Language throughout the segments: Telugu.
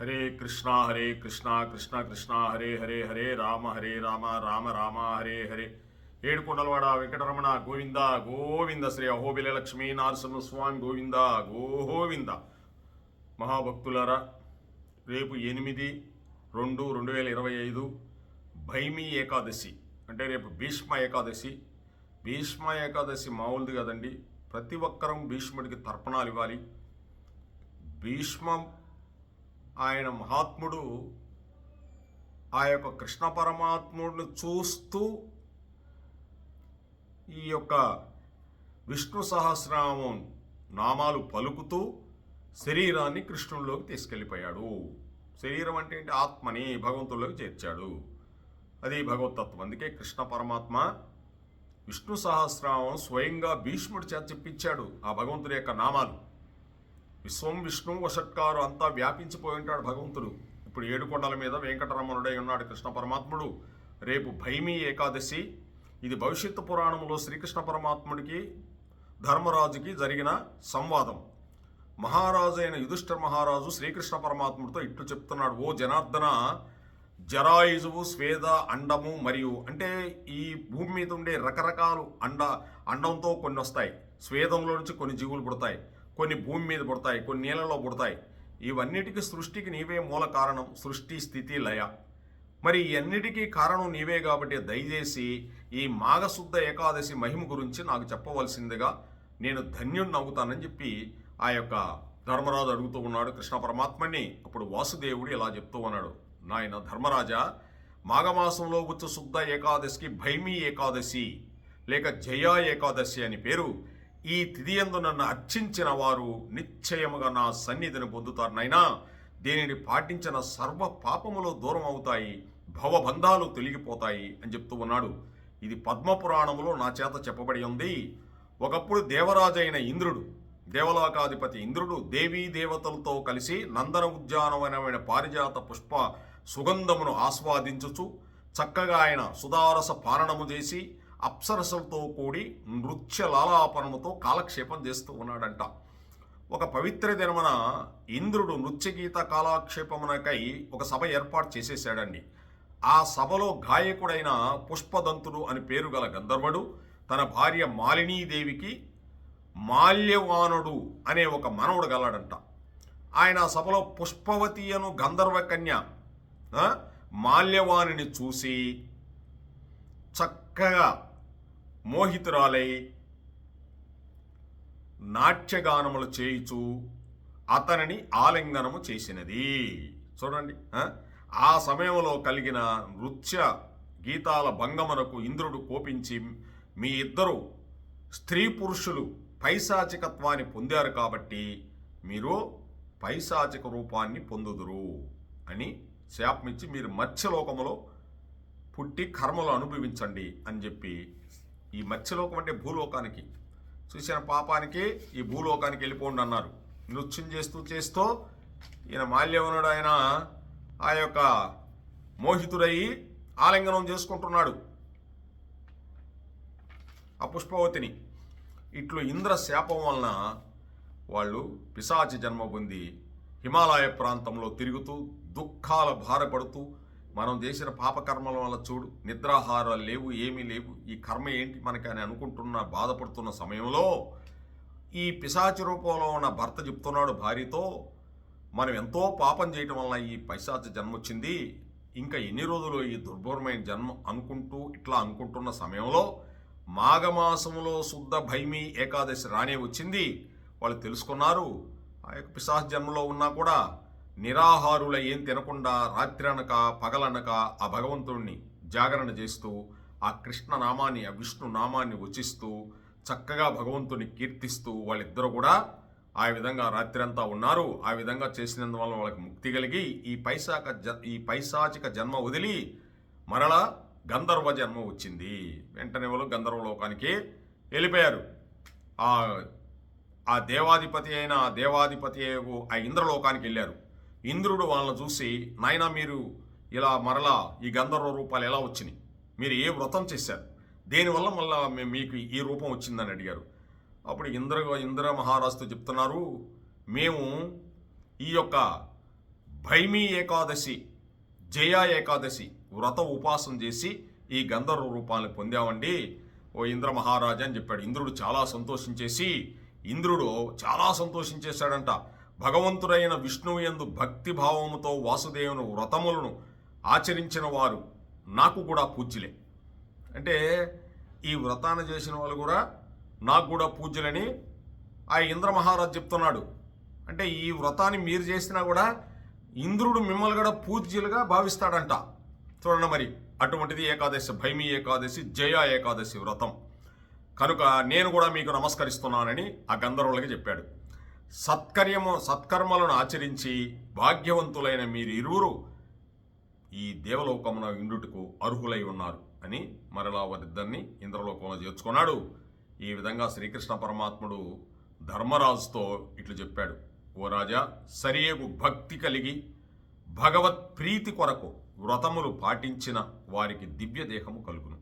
హరే కృష్ణ హరే కృష్ణ కృష్ణ కృష్ణ హరే హరే హరే రామ హరే రామ రామ రామ హరే హరే. ఏడుకొండలవాడ వెంకటరమణ గోవింద గోవింద శ్రీ అహోబిల లక్ష్మీ నారసింహ స్వామి గోవింద గోవింద. మహాభక్తులారా రేపు ఎనిమిది రెండు రెండు వేల ఇరవై ఐదు భైమి ఏకాదశి అంటే రేపు భీష్మ ఏకాదశి. భీష్మ ఏకాదశి మామూలుది కదండి. ప్రతి ఒక్కరం భీష్ముడికి తర్పణాలు ఇవ్వాలి. భీష్మం ఆయన మహాత్ముడు ఆ యొక్క కృష్ణ పరమాత్ముడిని చూస్తూ ఈ యొక్క విష్ణు సహస్రనామం నామాలు పలుకుతూ శరీరాన్ని కృష్ణుల్లోకి తీసుకెళ్ళిపోయాడు. శరీరం అంటే ఏంటి? ఆత్మని భగవంతుల్లోకి చేర్చాడు. అది భగవతత్వం. అందుకే కృష్ణ పరమాత్మ విష్ణు సహస్రనామం స్వయంగా భీష్ముడి చేత చెప్పించాడు ఆ భగవంతుడి యొక్క నామాలు. విశ్వం విష్ణు వషట్కారు అంతా వ్యాపించిపోయి ఉంటాడు భగవంతుడు. ఇప్పుడు ఏడుకొండల మీద వెంకటరమణుడై ఉన్నాడు కృష్ణ పరమాత్ముడు. రేపు భైమి ఏకాదశి. ఇది భవిష్యత్తు పురాణంలో శ్రీకృష్ణ పరమాత్ముడికి ధర్మరాజుకి జరిగిన సంవాదం. మహారాజు అయిన యుధిష్ఠిర మహారాజు శ్రీకృష్ణ పరమాత్ముడితో ఇట్లు చెప్తున్నాడు. ఓ జనార్దన జరాయుజువు స్వేద అండము మరియు అంటే ఈ భూమి మీద ఉండే రకరకాలు అండ అండంతో కొన్ని వస్తాయి. స్వేదంలో నుంచి కొన్ని జీవులు పుడతాయి. కొన్ని భూమి మీద పుడతాయి కొన్ని నీళ్ళలో పుడతాయి. ఇవన్నిటికీ సృష్టికి నీవే మూల కారణం సృష్టి స్థితి లయ. మరి ఈ అన్నిటికీ కారణం నీవే కాబట్టి దయచేసి ఈ మాఘశుద్ధ ఏకాదశి మహిమ గురించి నాకు చెప్పవలసిందిగా నేను ధన్యుణ్ణి అవుతానని చెప్పి ఆ యొక్క ధర్మరాజు అడుగుతూ ఉన్నాడు. కృష్ణ పరమాత్మని అప్పుడు వాసుదేవుడు ఇలా చెప్తూ ఉన్నాడు. నాయన ధర్మరాజా మాఘమాసంలో వచ్చు శుద్ధ ఏకాదశికి భైమి ఏకాదశి లేక జయా ఏకాదశి అని పేరు ఈ తిదియందు నన్ను అర్చించిన వారు నిశ్చయముగా నా సన్నిధిని పొందుతారు నైనా దీనిని పాటించిన సర్వ పాపములు దూరం అవుతాయి భవబంధాలు తొలగిపోతాయి అని చెప్తూ ఉన్నాడు. ఇది పద్మపురాణములో నా చేత చెప్పబడి ఉంది. ఒకప్పుడు దేవరాజైన ఇంద్రుడు దేవలోకాధిపతి ఇంద్రుడు దేవీ దేవతలతో కలిసి నందన ఉద్యానవనమైన పారిజాత పుష్ప సుగంధమును ఆస్వాదించుచు చక్కగా ఆయన సుధారస పాలనము చేసి అప్సరసలతో కూడి నృత్య లాలాపనముతో కాలక్షేపం చేస్తూ ఉన్నాడంట. ఒక పవిత్ర దినమున ఇంద్రుడు నృత్యగీత కాలక్షేపమునకై ఒక సభ ఏర్పాటు చేసేసాడండి ఆ సభలో గాయకుడైన పుష్పదంతుడు అని పేరు గల గంధర్వుడు తన భార్య మాలినీదేవికి మాల్యవానుడు అనే ఒక మనవుడు గలడంట. ఆయన ఆ సభలో పుష్పవతి అను గంధర్వ కన్య మాల్యవాణిని చూసి చక్కగా మోహితురాలై నాట్యగానములు చేయుచు అతనిని ఆలింగనము చేసినది చూడండి ఆ? సమయంలో కలిగిన నృత్య గీతాల భంగమునకు ఇంద్రుడు కోపించి మీ ఇద్దరు స్త్రీ పురుషులు పైశాచికత్వాన్ని పొందారు కాబట్టి మీరు పైశాచిక రూపాన్ని పొందుదురు అని శాపమిచ్చి మీరు మత్స్యలోకములో పుట్టి కర్మలు అనుభవించండి అని చెప్పి ఈ మత్స్యలోకం అంటే భూలోకానికి. చూసిన పాపానికి ఈ భూలోకానికి వెళ్ళిపోండి అన్నారు. నృత్యం చేస్తూ చేస్తూ ఈయన మాల్యవనుడు ఆయన ఆ యొక్క మోహితుడయి ఆలింగనం చేసుకుంటున్నాడు. ఆ పుష్పవతిని. ఇట్లు ఇంద్ర శాపం వలన వాళ్ళు పిశాచి జన్మ పొంది హిమాలయ ప్రాంతంలో తిరుగుతూ దుఃఖాల భారపడుతూ మనం చేసిన పాపకర్మల వల్ల చూడు నిద్రాహారాలు లేవు ఏమీ లేవు. ఈ కర్మ ఏంటి మనకి అని అనుకుంటున్న బాధపడుతున్న సమయంలో ఈ పిశాచి రూపంలో ఉన్న భర్త చెప్తున్నాడు భార్యతో మనం ఎంతో పాపం చేయటం వల్ల ఈ పైశాచ జన్మ వచ్చింది ఇంకా ఎన్ని రోజులు ఈ దుర్భరమైన జన్మ? అనుకుంటూ ఇట్లా అనుకుంటున్న సమయంలో మాఘమాసంలో శుద్ధ భైమి ఏకాదశి రానే వచ్చింది. వాళ్ళు తెలుసుకున్నారు ఆ యొక్క పిశాచ జన్మలో ఉన్నా కూడా నిరాహారుల ఏం తినకుండా రాత్రి పగలనక ఆ భగవంతుణ్ణి జాగరణ చేస్తూ ఆ కృష్ణ నామాన్ని ఆ విష్ణు నామాన్ని వచిస్తూ చక్కగా భగవంతుని కీర్తిస్తూ వాళ్ళిద్దరూ కూడా ఆ విధంగా రాత్రి అంతా ఉన్నారు. ఆ విధంగా చేసినందువల్ల వాళ్ళకి ముక్తి కలిగి ఈ పైశాక జ ఈ పైశాచిక జన్మ వదిలి మరలా గంధర్వ జన్మ వచ్చింది. వెంటనే వాళ్ళు గంధర్వ లోకానికి వెళ్ళిపోయారు. ఆ ఆ దేవాధిపతి అయిన ఆ దేవాధిపతి ఆ ఇంద్రలోకానికి వెళ్ళారు. ఇంద్రుడు వాళ్ళని చూసి నాయనా మీరు ఇలా మరలా ఈ గంధర్వ రూపాలు ఎలా వచ్చినాయి? మీరు ఏ వ్రతం చేశారు? దేనివల్ల మళ్ళా మీకు ఈ రూపం వచ్చిందని అడిగారు. అప్పుడు ఇంద్ర ఇంద్ర మహారాజుతో చెప్తున్నారు మేము ఈ యొక్క భైమీ ఏకాదశి జయా ఏకాదశి వ్రత ఉపాసన చేసి ఈ గంధర్వ రూపాన్ని పొందామండి. ఓ ఇంద్ర మహారాజా అని చెప్పాడు. ఇంద్రుడు చాలా సంతోషించేసి ఇంద్రుడు చాలా సంతోషించేశాడంట. భగవంతుడైన విష్ణువు యందు భక్తి భావముతో వాసుదేవుని వ్రతములను ఆచరించిన వారు నాకు కూడా పూజ్యులే. అంటే ఈ వ్రతాన్ని చేసిన వాళ్ళు కూడా నాకు కూడా పూజ్యులని ఆ ఇంద్రమహారాజు చెప్తున్నాడు. అంటే ఈ వ్రతాన్ని మీరు చేసినా కూడా ఇంద్రుడు మిమ్మల్ని కూడా పూజ్యులుగా భావిస్తాడంట. చూడండి మరి అటువంటిది ఏకాదశి భైమి ఏకాదశి జయ ఏకాదశి వ్రతం. కనుక నేను కూడా మీకు నమస్కరిస్తున్నానని ఆ గంధర్వులకి చెప్పాడు. సత్కర్యము సత్కర్మలను ఆచరించి భాగ్యవంతులైన మీరు ఇరువురు ఈ దేవలోకమున ఇండుటకు అర్హులై ఉన్నారు అని మరలా వారిద్దరిని ఇంద్రలోకంలో చేర్చుకున్నాడు. ఈ విధంగా శ్రీకృష్ణ పరమాత్ముడు ధర్మరాజుతో ఇట్లు చెప్పాడు. ఓ రాజా సరియగు భక్తి కలిగి భగవత్ ప్రీతి కొరకు వ్రతములు పాటించిన వారికి దివ్య దేహము కలుగును.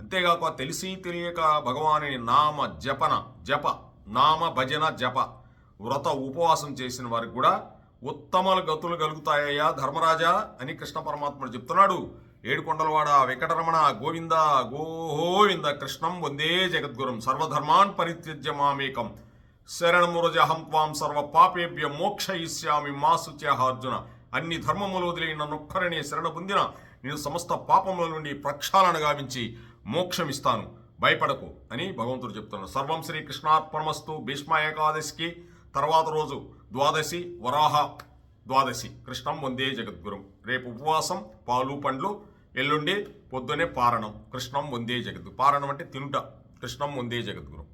అంతేగాక తెలిసి తెలియక భగవాని నామ జపన జప నామ భజన జప వ్రత ఉపవాసం చేసిన వారికి కూడా ఉత్తమ గతులు కలుగుతాయ్యా ధర్మరాజా అని కృష్ణ పరమాత్ముడు చెప్తున్నాడు. ఏడుకొండలవాడ వెంకటరమణ గోవింద గోవింద కృష్ణం వందే జగద్గురం సర్వధర్మాన్ పరిత్యజ్య మామేకం శరణమురజహం త్వాం సర్వ పాపేభ్య మోక్షయిష్యామి మా శుచ్యః అర్జున అన్ని ధర్మములు వదిలి నన్నొక్కరనే శరణ పొందిన నేను సమస్త పాపముల నుండి ప్రక్షాళన గావించి మోక్షమిస్తాను. భయపడకు అని భగవంతుడు చెప్తున్నాడు. సర్వం శ్రీ కృష్ణార్పణమస్తు భీష్మ ఏకాదశికి తర్వాత రోజు ద్వాదశి వరాహ ద్వాదశి. కృష్ణం వందే జగద్గురం. రేపు ఉపవాసం పాలు పండ్లు ఎల్లుండి పొద్దునే పారణం. కృష్ణం వందే జగద్గురు. పారణం అంటే తినుట. కృష్ణం వందే జగద్గురం.